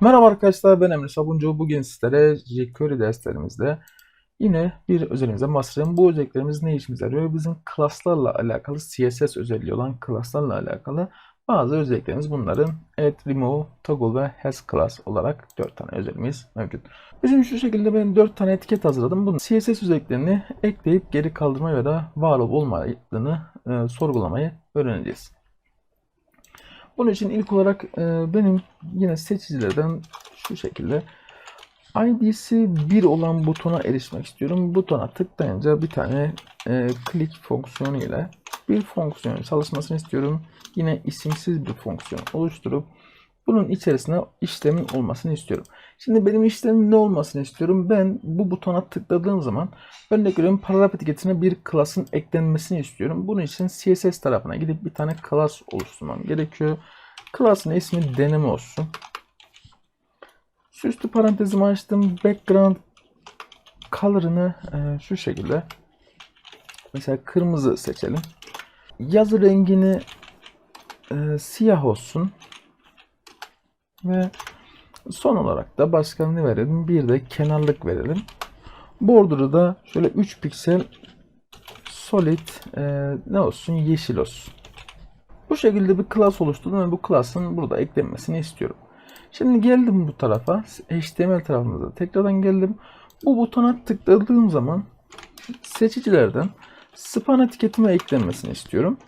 Merhaba arkadaşlar ben Emre Sabuncu. Bugün sizlere jQuery derslerimizde yine bir özelliğimize bahsedeceğim. Bu özelliklerimiz ne işimize yarıyor? Bizim klaslarla alakalı CSS özelliği olan klaslarla alakalı bazı özelliklerimiz bunların add, remove, toggle ve has class olarak 4 tane özelliğimiz mevcut. Bizim şu şekilde ben 4 tane etiket hazırladım. Bunun CSS özelliklerini ekleyip geri kaldırma ya da var olup olmadığını e, sorgulamayı öğreneceğiz. Bunun için ilk olarak e, benim yine seçicilerden şu şekilde ID'si 1 olan butona erişmek istiyorum. Butona tıklayınca bir tane e, click fonksiyonu ile bir fonksiyon çalışmasını istiyorum. Yine isimsiz bir fonksiyon oluşturup bunun içerisine işlemin olmasını istiyorum. Şimdi benim işlemin ne olmasını istiyorum? Ben bu butona tıkladığım zaman örnek veriyorum paragraf etiketine bir class'ın eklenmesini istiyorum. Bunun için CSS tarafına gidip bir tane class oluşturmam gerekiyor. Class'ın ismi deneme olsun. Süslü parantezimi açtım. Background color'ını e, şu şekilde mesela kırmızı seçelim. Yazı rengini e, siyah olsun. Ve son olarak da başka ne verelim? Bir de kenarlık verelim. Border'ı da şöyle 3 piksel solid e, ne olsun? Yeşil olsun. Bu şekilde bir class oluşturdum ve bu class'ın burada eklenmesini istiyorum. Şimdi geldim bu tarafa. HTML tarafımıza tekrardan geldim. Bu butona tıkladığım zaman seçicilerden span etiketime eklenmesini istiyorum.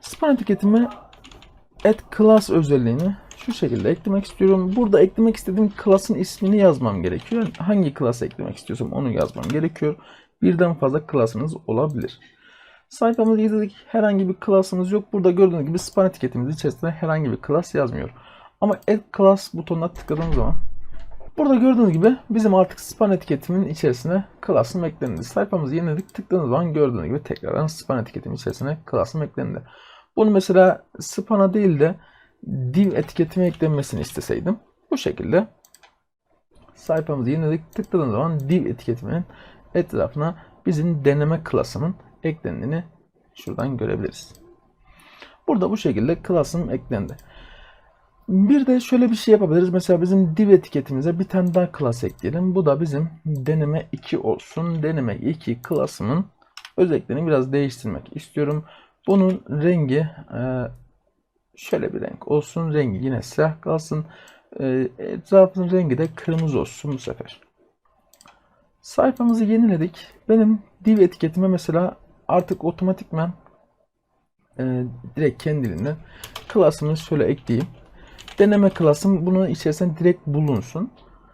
Span etiketime add class özelliğini şu şekilde eklemek istiyorum. Burada eklemek istediğim class'ın ismini yazmam gerekiyor. Hangi class eklemek istiyorsam onu yazmam gerekiyor. Birden fazla class'ınız olabilir. Sayfamızı izledik. Herhangi bir class'ımız yok. Burada gördüğünüz gibi span etiketimiz içerisinde herhangi bir class yazmıyor. Ama add class butonuna tıkladığım zaman burada gördüğünüz gibi bizim artık span etiketimin içerisine class'ım eklendi. Sayfamızı yeniledik. Tıkladığınız zaman gördüğünüz gibi tekrardan span etiketimin içerisine class'ım eklendi. Bunu mesela span'a değil de div etiketime eklenmesini isteseydim bu şekilde sayfamızı yeniledik. Tıkladığım zaman div etiketimin etrafına bizim deneme class'ımın eklendiğini şuradan görebiliriz. Burada bu şekilde class'ım eklendi. Bir de şöyle bir şey yapabiliriz. Mesela bizim div etiketimize bir tane daha class ekleyelim. Bu da bizim deneme 2 olsun. Deneme 2 class'ımın özelliklerini biraz değiştirmek istiyorum. Bunun rengi e, şöyle bir renk olsun. Rengi yine siyah kalsın. E, etrafının rengi de kırmızı olsun bu sefer. Sayfamızı yeniledik. Benim div etiketime mesela artık otomatikman e, direkt kendiliğinden klasımı şöyle ekleyeyim. Deneme klasım bunun içerisinde direkt bulunsun.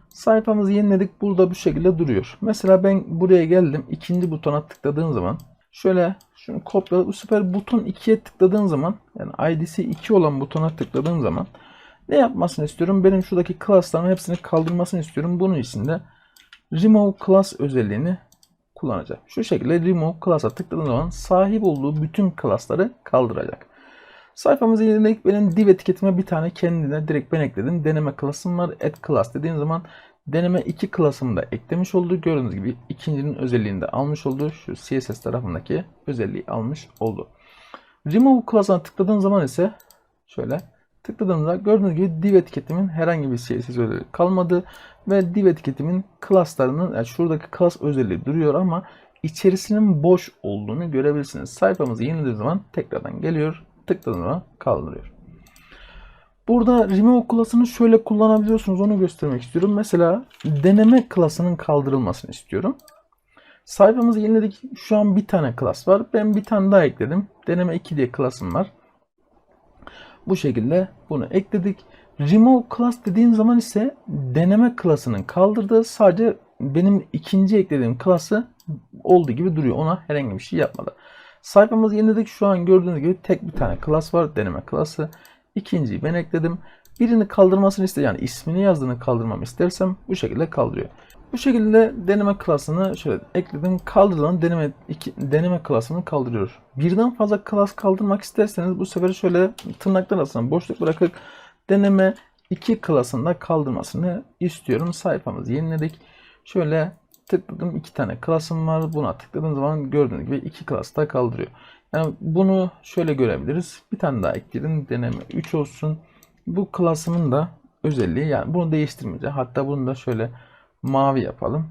Sayfamızı yeniledik. Burada bu şekilde duruyor. Mesela ben buraya geldim. ikinci butona tıkladığım zaman şöyle şunu kopyaladım. Bu sefer buton 2'ye tıkladığım zaman yani ID'si 2 olan butona tıkladığım zaman ne yapmasını istiyorum? Benim şuradaki class'ların hepsini kaldırmasını istiyorum. Bunun için de remove class özelliğini kullanacak. Şu şekilde remove class'a tıkladığım zaman sahip olduğu bütün class'ları kaldıracak. Sayfamızı yeniledik. Benim div etiketime bir tane kendine direkt ben ekledim. Deneme class'ım var. Add class dediğim zaman deneme 2 class'ımı da eklemiş oldu. Gördüğünüz gibi ikincinin özelliğini de almış oldu. Şu CSS tarafındaki özelliği almış oldu. Remove class'a tıkladığım zaman ise şöyle tıkladığımda gördüğünüz gibi div etiketimin herhangi bir CSS özelliği kalmadı ve div etiketimin class'larının yani şuradaki class özelliği duruyor ama içerisinin boş olduğunu görebilirsiniz. Sayfamızı yenilediği zaman tekrardan geliyor, tıkladığınız zaman kaldırıyor. Burada remove class'ını şöyle kullanabiliyorsunuz. Onu göstermek istiyorum. Mesela deneme class'ının kaldırılmasını istiyorum. Sayfamızı yeniledik. Şu an bir tane class var. Ben bir tane daha ekledim. Deneme 2 diye class'ım var. Bu şekilde bunu ekledik. Remove class dediğim zaman ise deneme class'ının kaldırdığı sadece benim ikinci eklediğim class'ı olduğu gibi duruyor. Ona herhangi bir şey yapmadı. Sayfamızı yeniledik. Şu an gördüğünüz gibi tek bir tane class var. Deneme class'ı. İkinciyi ben ekledim. Birini kaldırmasını iste yani ismini yazdığını kaldırmamı istersem bu şekilde kaldırıyor. Bu şekilde deneme klasını şöyle ekledim. Kaldırılan deneme iki, deneme klasını kaldırıyor. Birden fazla klas kaldırmak isterseniz bu sefer şöyle tırnaklar arasında boşluk bırakıp deneme 2 klasında kaldırmasını istiyorum. Sayfamızı yeniledik. Şöyle tıkladım. iki tane klasım var. Buna tıkladığım zaman gördüğünüz gibi iki klas da kaldırıyor. Yani bunu şöyle görebiliriz. Bir tane daha ekledim. Deneme 3 olsun. bu klasımın da özelliği yani bunu değiştirmeyeceğim. Hatta bunu da şöyle mavi yapalım.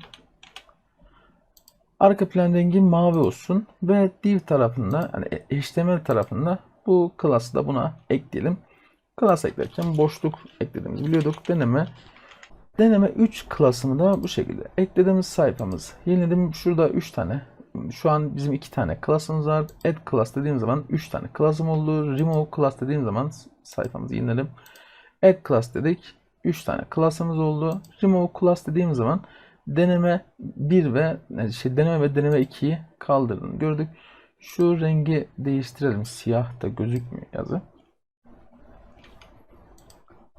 Arka plan rengi mavi olsun ve div tarafında yani HTML tarafında bu klası da buna ekleyelim. Klas eklerken boşluk eklediğimizi biliyorduk. Deneme deneme 3 klasını da bu şekilde eklediğimiz sayfamız. Yeniledim. Şurada 3 tane. Şu an bizim 2 tane klasımız var. Add class dediğim zaman 3 tane klasım oldu. Remove class dediğim zaman sayfamızı yeniledim. Add class dedik. 3 tane klasımız oldu. Remove class dediğim zaman deneme 1 ve yani şey deneme ve deneme 2'yi kaldırdığını gördük. Şu rengi değiştirelim. Siyah da gözükmüyor yazı.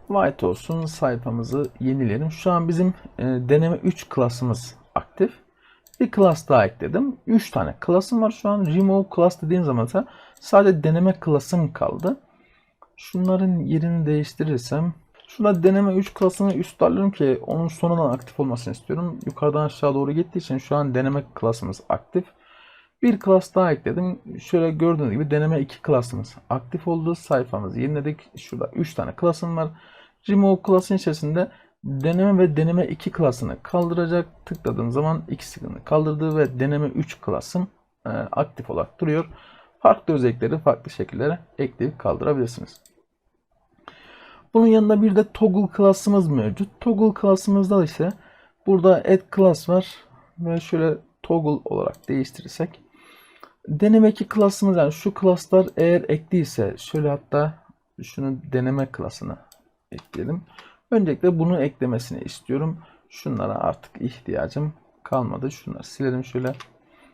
White olsun. Sayfamızı yenileyelim. Şu an bizim e, deneme 3 klasımız aktif. Bir class daha ekledim. 3 tane klasım var şu an. Remove class dediğim zaman ise sadece deneme klasım kaldı. Şunların yerini değiştirirsem Şurada deneme 3 klasını üst alıyorum ki onun sonradan aktif olmasını istiyorum. Yukarıdan aşağı doğru gittiği için şu an deneme klasımız aktif. Bir klas daha ekledim. Şöyle gördüğünüz gibi deneme 2 klasımız aktif oldu. Sayfamızı yeniledik. Şurada 3 tane klasım var. Remove klasın içerisinde deneme ve deneme 2 klasını kaldıracak. Tıkladığım zaman ikisini kaldırdı ve deneme 3 klasım e, aktif olarak duruyor. Farklı özellikleri farklı şekillere ekleyip kaldırabilirsiniz. Bunun yanında bir de toggle klasımız mevcut. Toggle klasımızda ise burada add class var ve şöyle toggle olarak değiştirirsek deneme 2 klasımız yani şu klaslar eğer ekliyse şöyle hatta şunu deneme klasına ekleyelim. Öncelikle bunu eklemesini istiyorum. Şunlara artık ihtiyacım kalmadı. Şunları silelim şöyle.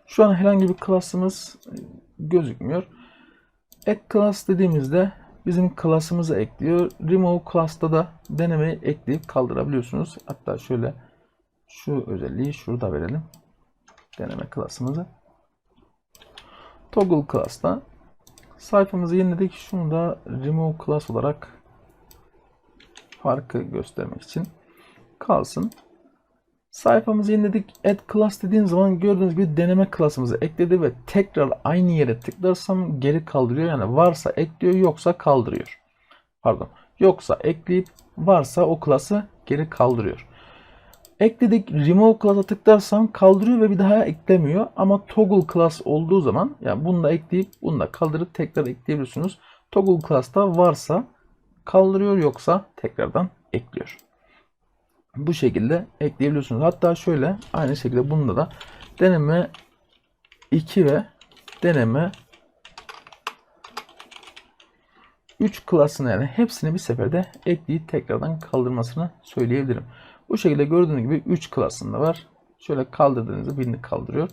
Şu an herhangi bir klasımız gözükmüyor. Add class dediğimizde bizim klasımızı ekliyor. Remove class'ta da denemeyi ekleyip kaldırabiliyorsunuz. Hatta şöyle şu özelliği şurada verelim. Deneme klasımızı. Toggle class'ta sayfamızı yeniledik. Şunu da remove class olarak farkı göstermek için kalsın. Sayfamızı yeniledik. Add class dediğim zaman gördüğünüz gibi deneme klasımızı ekledi ve tekrar aynı yere tıklarsam geri kaldırıyor. Yani varsa ekliyor yoksa kaldırıyor. Pardon. Yoksa ekleyip varsa o klası geri kaldırıyor. Ekledik. Remove class'a tıklarsam kaldırıyor ve bir daha eklemiyor. Ama toggle class olduğu zaman yani bunu da ekleyip bunu da kaldırıp tekrar ekleyebilirsiniz. Toggle class'ta varsa kaldırıyor yoksa tekrardan ekliyor. Bu şekilde ekleyebiliyorsunuz. Hatta şöyle aynı şekilde bunda da deneme 2 ve deneme 3 klasını yani hepsini bir seferde ekleyip tekrardan kaldırmasını söyleyebilirim. Bu şekilde gördüğünüz gibi 3 klasında var. Şöyle kaldırdığınızda birini kaldırıyor.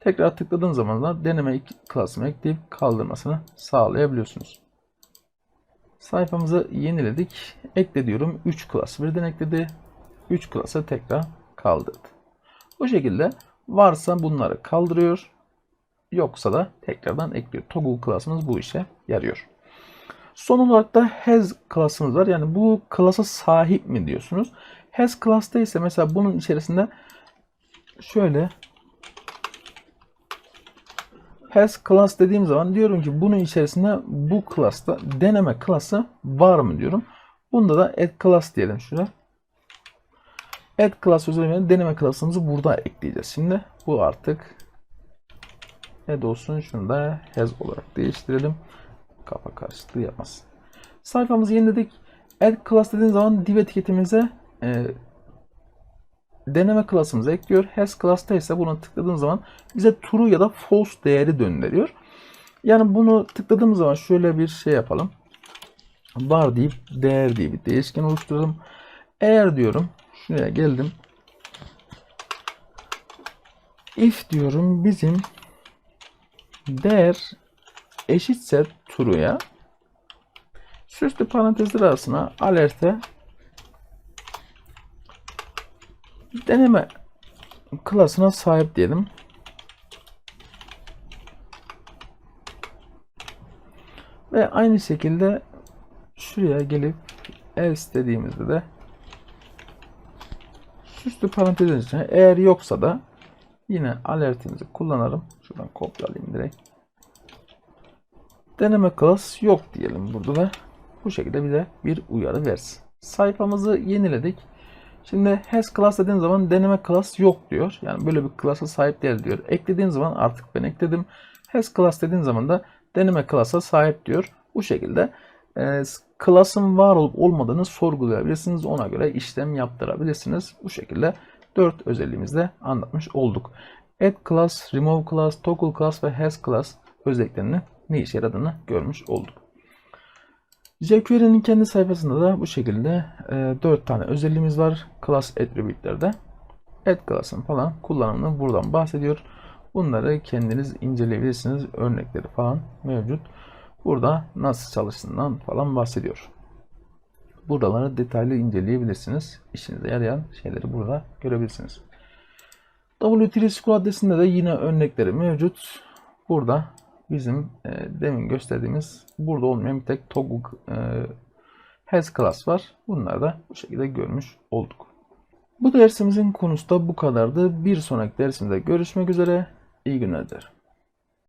Tekrar tıkladığınız zaman da deneme 2 klasını ekleyip kaldırmasını sağlayabiliyorsunuz. Sayfamızı yeniledik. Ekle diyorum. 3 klas birden ekledi. 3 klasa tekrar kaldırdı. Bu şekilde varsa bunları kaldırıyor. Yoksa da tekrardan ekliyor. Toggle klasımız bu işe yarıyor. Son olarak da has klasımız var. Yani bu klasa sahip mi diyorsunuz. Has class'ta ise mesela bunun içerisinde şöyle has class dediğim zaman diyorum ki bunun içerisinde bu class'ta deneme klası var mı diyorum. Bunda da add class diyelim şuraya. Add class özelliğini deneme klasımızı burada ekleyeceğiz. Şimdi bu artık add olsun. Şunu da has olarak değiştirelim. Kafa karışıklığı yapmasın. Sayfamızı yeniledik. Add class dediğim zaman div etiketimize e, deneme klasımızı ekliyor. Has class'ta ise bunu tıkladığım zaman bize true ya da false değeri döndürüyor. Yani bunu tıkladığımız zaman şöyle bir şey yapalım. Var deyip değer diye bir değişken oluşturalım. Eğer diyorum şuraya geldim. If diyorum bizim değer eşitse true'ya süslü parantezler arasına alerte deneme klasına sahip diyelim. Ve aynı şekilde şuraya gelip else dediğimizde de süslü parantezin içine eğer yoksa da yine alertimizi kullanırım. Şuradan kopyalayayım direkt. Deneme class yok diyelim burada da bu şekilde bize bir uyarı versin. Sayfamızı yeniledik. Şimdi has class dediğin zaman deneme class yok diyor. Yani böyle bir class'a sahip değil diyor. Eklediğin zaman artık ben ekledim. Has class dediğin zaman da deneme class'a sahip diyor. Bu şekilde e, class'ın var olup olmadığını sorgulayabilirsiniz. Ona göre işlem yaptırabilirsiniz. Bu şekilde 4 özelliğimizde anlatmış olduk. Add class, remove class, toggle class ve has class özelliklerinin ne işe yaradığını görmüş olduk. jQuery'nin kendi sayfasında da bu şekilde e, 4 tane özelliğimiz var. Class attribute'lerde. Add class'ın falan kullanımını buradan bahsediyor. Bunları kendiniz inceleyebilirsiniz. Örnekleri falan mevcut. Burada nasıl çalıştığından falan bahsediyor. Buraları detaylı inceleyebilirsiniz. İşinize yarayan şeyleri burada görebilirsiniz. W3 SQL adresinde de yine örnekleri mevcut. Burada bizim e, demin gösterdiğimiz burada olmayan bir tek toggle e, has class var. Bunları da bu şekilde görmüş olduk. Bu dersimizin konusu da bu kadardı. Bir sonraki dersimizde görüşmek üzere. İyi günler dilerim.